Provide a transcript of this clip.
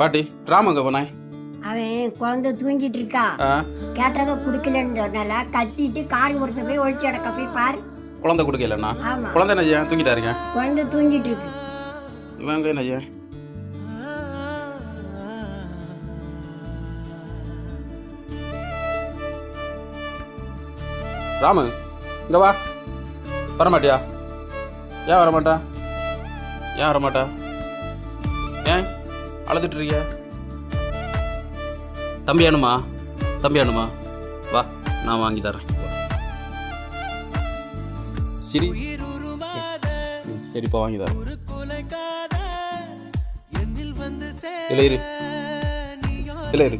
பாட்டி ராமங்க போனேன் அவன் குழந்தை தூங்கிட்டு இருக்கா. கேட்டதை குடுக்கலன்னு சொன்னால கத்திட்டு கார் ஒருத்த போய் ஒழிச்சு அடக்க போய் பாரு. குழந்தை கொடுக்கலண்ணா? குழந்தை என்ன செய்ய? தூங்கிட்டாருங்க குழந்தை தூங்கிட்டு இருக்கு. இவங்க என்ன ராமு இங்க வா. வரமாட்டியா? ஏன் வரமாட்டா? ஏன் வரமாட்டா? அழுதுட்டு இருக்கிய தம்பி வேணுமா தம்பி வேணுமா வா நான் வாங்கி தரேன். சரி. சரிப்பா வாங்கி தரேன். இல்லை இரு. இல்லை இரு.